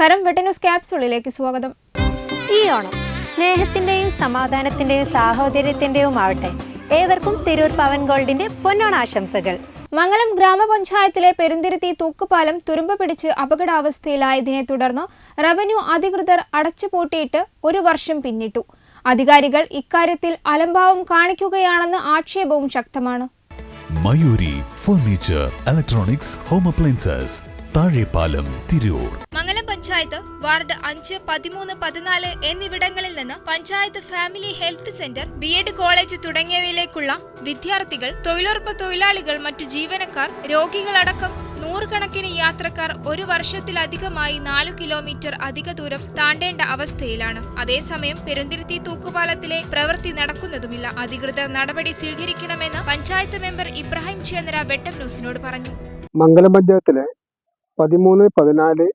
നമസ്കാരം വെട്ടന്യൂസ് ക്യാപ്സുളിലേക്ക് സ്വാഗതം. ഈ ഓണം സ്നേഹത്തിന്റെയും സമാധാനത്തിന്റെയും സാഹോദര്യത്തിന്റെയും ആവട്ടെ ഏവർക്കും തിരൂർ പവൻ ഗോൾഡിന്റെ പൊന്നോണാശംസകൾ മംഗലം ഗ്രാമപഞ്ചായത്തിലെ പെരുന്തിരുത്തി തൂക്കുപാലം തുരുമ്പ പിടിച്ച് അപകടാവസ്ഥയിലായതിനെ തുടർന്ന് റവന്യൂ അധികൃതർ അടച്ചുപൂട്ടിയിട്ട് ഒരു വർഷം പിന്നിട്ടു. അധികാരികൾ ഇക്കാര്യത്തിൽ അലംഭാവം കാണിക്കുകയാണെന്ന് ആക്ഷേപവും ശക്തമാണ്. Mayuri furniture electronics home appliances Thazhepalam Tirur. Panchayat ward അഞ്ച് പതിമൂന്ന് പതിനാല് എന്നിവിടങ്ങളിൽ നിന്ന് panchayat family health centre B Ed college തുടങ്ങിയവയിലേക്കുള്ള വിദ്യാർത്ഥികൾ തൊഴിലുറപ്പ് തൊഴിലാളികൾ മറ്റു ജീവനക്കാർ രോഗികളടക്കം നൂറുകണക്കിന് യാത്രക്കാർ ഒരു വർഷത്തിലധികമായി നാലു കിലോമീറ്റർ അധിക ദൂരം താണ്ടേണ്ട അവസ്ഥയിലാണ്. അതേസമയം പെരുന്തിരുത്തി തൂക്കുപാലത്തിലെ പ്രവൃത്തി നടക്കുന്നതുമില്ല. അധികൃതർ നടപടി സ്വീകരിക്കണമെന്ന് പഞ്ചായത്ത് മെമ്പർ ഇബ്രാഹിം ചേന്ദ്ര വെട്ടം ന്യൂസിനോട് പറഞ്ഞു. മംഗലം പഞ്ചായത്തിലെ പതിമൂന്ന് പതിനാല്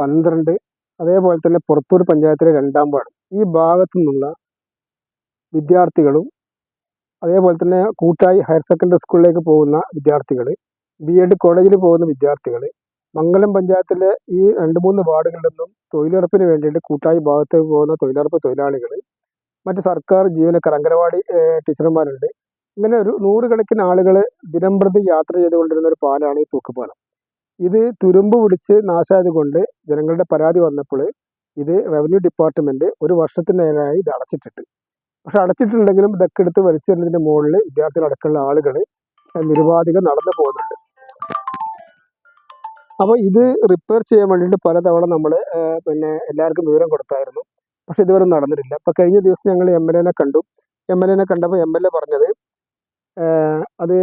പന്ത്രണ്ട് അതേപോലെ തന്നെ പുറത്തൂർ പഞ്ചായത്തിലെ രണ്ടാം വാർഡ്. ഈ ഭാഗത്തു നിന്നുള്ള വിദ്യാർത്ഥികളും അതേപോലെ തന്നെ കൂട്ടായി ഹയർ സെക്കൻഡറി സ്കൂളിലേക്ക് പോകുന്ന വിദ്യാർത്ഥികൾ ബി എഡ് കോളേജിൽ പോകുന്ന വിദ്യാർത്ഥികൾ മംഗലം പഞ്ചായത്തിലെ ഈ രണ്ട് മൂന്ന് വാർഡുകളിൽ നിന്നും തൊഴിലുറപ്പിന് വേണ്ടിയിട്ട് കൂട്ടായി ഭാഗത്തേക്ക് പോകുന്ന തൊഴിലുറപ്പ് തൊഴിലാളികൾ മറ്റ് സർക്കാർ ജീവനക്കാർ അംഗനവാടി ടീച്ചർമാരുണ്ട്. ഇങ്ങനെ ഒരു നൂറുകണക്കിന് ആളുകൾ ദിനംപ്രതി യാത്ര ചെയ്തുകൊണ്ടിരുന്ന ഒരു പാലാണ് ഈ തൂക്കുപാലം. ഇത് തുരുമ്പ് പിടിച്ച് നാശമായതുകൊണ്ട് ജനങ്ങളുടെ പരാതി വന്നപ്പോൾ ഇത് റവന്യൂ ഡിപ്പാർട്ട്മെന്റ് ഒരു വർഷത്തിനേരായി ഇത് അടച്ചിട്ടിട്ട്. പക്ഷെ അടച്ചിട്ടുണ്ടെങ്കിലും ഇതൊക്കെ എടുത്ത് വലിച്ചെറിഞ്ഞതിന്റെ മുകളിൽ വിദ്യാർത്ഥികൾ അടക്കമുള്ള ആളുകൾ നിരുപാധികം നടന്നു പോകുന്നുണ്ട്. അപ്പോൾ ഇത് റിപ്പയർ ചെയ്യാൻ വേണ്ടിയിട്ട് പലതവണ നമ്മൾ പിന്നെ എല്ലാവർക്കും വിവരം കൊടുത്തായിരുന്നു. പക്ഷെ ഇതുവരെ നടന്നിട്ടില്ല. അപ്പോൾ കഴിഞ്ഞ ദിവസം ഞങ്ങൾ എം എൽ എനെ കണ്ടു. എം എൽ എനെ കണ്ടപ്പോൾ എം എൽ എ പറഞ്ഞത് അത്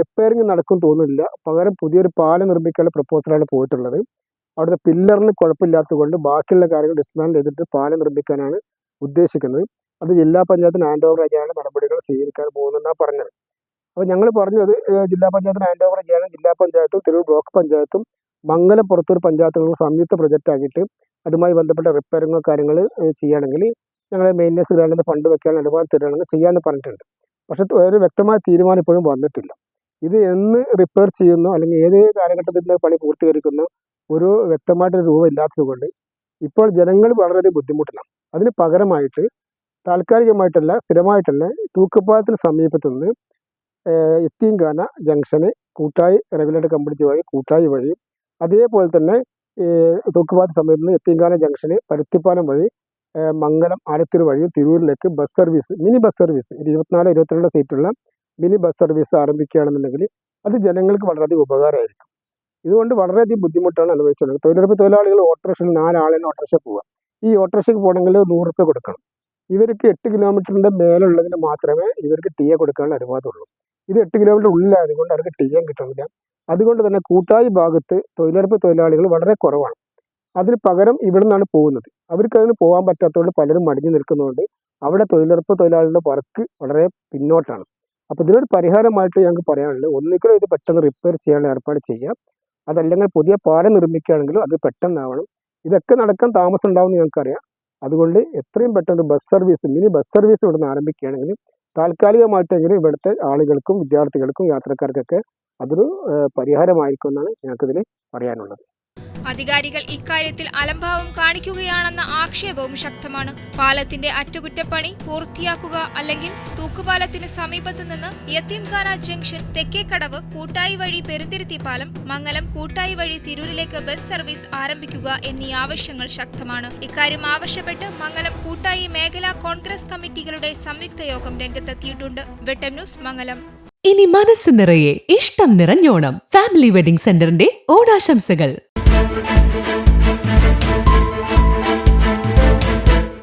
റിപ്പയറിങ് നടക്കും തോന്നുന്നില്ല. പകരം പുതിയൊരു പാലം നിർമ്മിക്കാനുള്ള പ്രപ്പോസലാണ് പോയിട്ടുള്ളത്. അവിടുത്തെ പില്ലറിന് കുഴപ്പമില്ലാത്തത് കൊണ്ട് ബാക്കിയുള്ള കാര്യങ്ങൾ ഡിസ്മാൻഡ് ചെയ്തിട്ട് പാലം നിർമ്മിക്കാനാണ് ഉദ്ദേശിക്കുന്നത്. അത് ജില്ലാ പഞ്ചായത്തിന് ഹാൻഡ് ഓവർ ചെയ്യാനുള്ള നടപടികൾ സ്വീകരിക്കാൻ പോകുന്നതെന്നാണ് പറഞ്ഞത്. അപ്പോൾ ഞങ്ങൾ പറഞ്ഞത് ജില്ലാ പഞ്ചായത്തിന് ഹാൻഡ് ഓവർ ചെയ്യാനും ജില്ലാ പഞ്ചായത്തും തിരൂർ ബ്ലോക്ക് പഞ്ചായത്തും മംഗലപ്പുറത്തൊരു പഞ്ചായത്തുകളും സംയുക്ത പ്രൊജക്റ്റ് ആക്കിയിട്ട് അതുമായി ബന്ധപ്പെട്ട റിപ്പയറിങ്ങോ കാര്യങ്ങൾ ചെയ്യുകയാണെങ്കിൽ ഞങ്ങൾ മെയിന്റനൻസ് നിന്ന് ഫണ്ട് വെക്കാൻ അനുവാദം തരികയാണെങ്കിൽ ചെയ്യാമെന്ന് പറഞ്ഞിട്ടുണ്ട്. പക്ഷെ ഒരു വ്യക്തമായ തീരുമാനം ഇപ്പോഴും വന്നിട്ടില്ല. ഇത് എന്ന് റിപ്പയർ ചെയ്യുന്നു അല്ലെങ്കിൽ ഏത് കാലഘട്ടത്തിന്റെ പണി പൂർത്തീകരിക്കുന്നു ഒരു വ്യക്തമായിട്ടൊരു രൂപം ഇല്ലാത്തതുകൊണ്ട് ഇപ്പോൾ ജനങ്ങൾ വളരെയധികം ബുദ്ധിമുട്ടിലാണ്. അതിന് പകരമായിട്ട് താൽക്കാലികമായിട്ടല്ല സ്ഥിരമായിട്ടല്ല തൂക്കുപാലത്തിന് സമീപത്ത് നിന്ന് എത്തിയങ്കാന ജംഗ്ഷന് കൂട്ടായി റെഗുലേറ്റർ കമ്പിടിച്ച് വഴി കൂട്ടായി വഴിയും അതേപോലെ തന്നെ തൂക്കുപാലത്തിന് സമീപത്ത് നിന്ന് എത്തിയങ്കാന ജംഗ്ഷന് പരുത്തിപ്പാലം വഴി മംഗലം ആലത്തൂർ വഴി തിരൂരിലേക്ക് bus service mini bus service ഒരു ഇരുപത്തിനാല് ഇരുപത്തിരണ്ട് സീറ്റുള്ള മിനി ബസ് സർവീസ് ആരംഭിക്കുകയാണെന്നുണ്ടെങ്കിൽ അത് ജനങ്ങൾക്ക് വളരെയധികം ഉപകാരമായിരിക്കും. ഇതുകൊണ്ട് വളരെയധികം ബുദ്ധിമുട്ടാണ് അനുഭവിച്ചുള്ളത് തൊഴിലുറപ്പ് തൊഴിലാളികൾ ഓട്ടോറിക്ഷയിൽ നാലാളിന് ഓട്ടോറിക്ഷ പോവുക. ഈ ഓട്ടോറിക്ഷയ്ക്ക് പോകണമെങ്കിൽ നൂറ് റുപ്യ കൊടുക്കണം. ഇവർക്ക് എട്ട് കിലോമീറ്ററിന്റെ മേലുള്ളതിന് മാത്രമേ ഇവർക്ക് ടി എ കൊടുക്കാനുള്ള അനുവാദമുള്ളൂ. ഇത് എട്ട് കിലോമീറ്റർ ഉള്ളിലായത് കൊണ്ട് അവർക്ക് ടി എം കിട്ടുന്നില്ല അതുകൊണ്ട് തന്നെ കൂട്ടായി ഭാഗത്ത് തൊഴിലുറപ്പ് തൊഴിലാളികൾ വളരെ കുറവാണ്. അതിന് പകരം ഇവിടെ നിന്നാണ് പോകുന്നത്. അവർക്ക് അതിന് പോകാൻ പറ്റാത്തതുകൊണ്ട് പലരും മടിഞ്ഞു നിൽക്കുന്നതുകൊണ്ട് അവിടെ തൊഴിലുറപ്പ് തൊഴിലാളികളുടെ വർക്ക് വളരെ പിന്നോട്ടാണ്. അപ്പോൾ ഇതിനൊരു പരിഹാരമായിട്ട് ഞങ്ങൾക്ക് പറയാനുള്ളത് ഒന്നിക്കലും ഇത് പെട്ടെന്ന് റിപ്പയർ ചെയ്യാനുള്ള ഏർപ്പാട് ചെയ്യാം. അതല്ലെങ്കിൽ പുതിയ പാലം നിർമ്മിക്കുകയാണെങ്കിലും അത് പെട്ടെന്നാവണം. ഇതൊക്കെ നടക്കാൻ താമസം ഉണ്ടാവുമെന്ന് ഞങ്ങൾക്കറിയാം. അതുകൊണ്ട് എത്രയും പെട്ടെന്ന് bus service mini bus service ഇവിടെ നിന്ന് ആരംഭിക്കുകയാണെങ്കിൽ താൽക്കാലികമായിട്ടെങ്കിലും ഇവിടുത്തെ ആളുകൾക്കും വിദ്യാർത്ഥികൾക്കും യാത്രക്കാർക്കൊക്കെ അതൊരു പരിഹാരമായിരിക്കും എന്നാണ് ഞങ്ങൾക്കിതിൽ പറയാനുള്ളത്. അധികാരികൾ ഇക്കാര്യത്തിൽ അലംഭാവം കാണിക്കുകയാണെന്ന ആക്ഷേപവും ശക്തമാണ്. പാലത്തിന്റെ അറ്റകുറ്റപ്പണി പൂർത്തിയാക്കുക അല്ലെങ്കിൽ തൂക്കുപാലത്തിന് സമീപത്തു നിന്ന് യത്തീംഖാന ജംഗ്ഷൻ തെക്കേക്കടവ് കൂട്ടായി വഴി പെരുന്തിരുത്തി പാലം മംഗലം കൂട്ടായി വഴി തിരൂരിലേക്ക് ബസ് സർവീസ് ആരംഭിക്കുക എന്നീ ആവശ്യങ്ങൾ ശക്തമാണ്. ഇക്കാര്യം ആവശ്യപ്പെട്ട് മംഗലം കൂട്ടായി മേഖലാ കോൺഗ്രസ് കമ്മിറ്റികളുടെ സംയുക്ത യോഗം രംഗത്തെത്തിയിട്ടുണ്ട്. വെട്ടം ന്യൂസ് മംഗലം. ഇനി മനസ്സ് നിറയെ ഇഷ്ടം നിറഞ്ഞോണം. ഫാമിലി വെഡിംഗ് സെന്ററിന്റെ ഓണാശംസകൾ.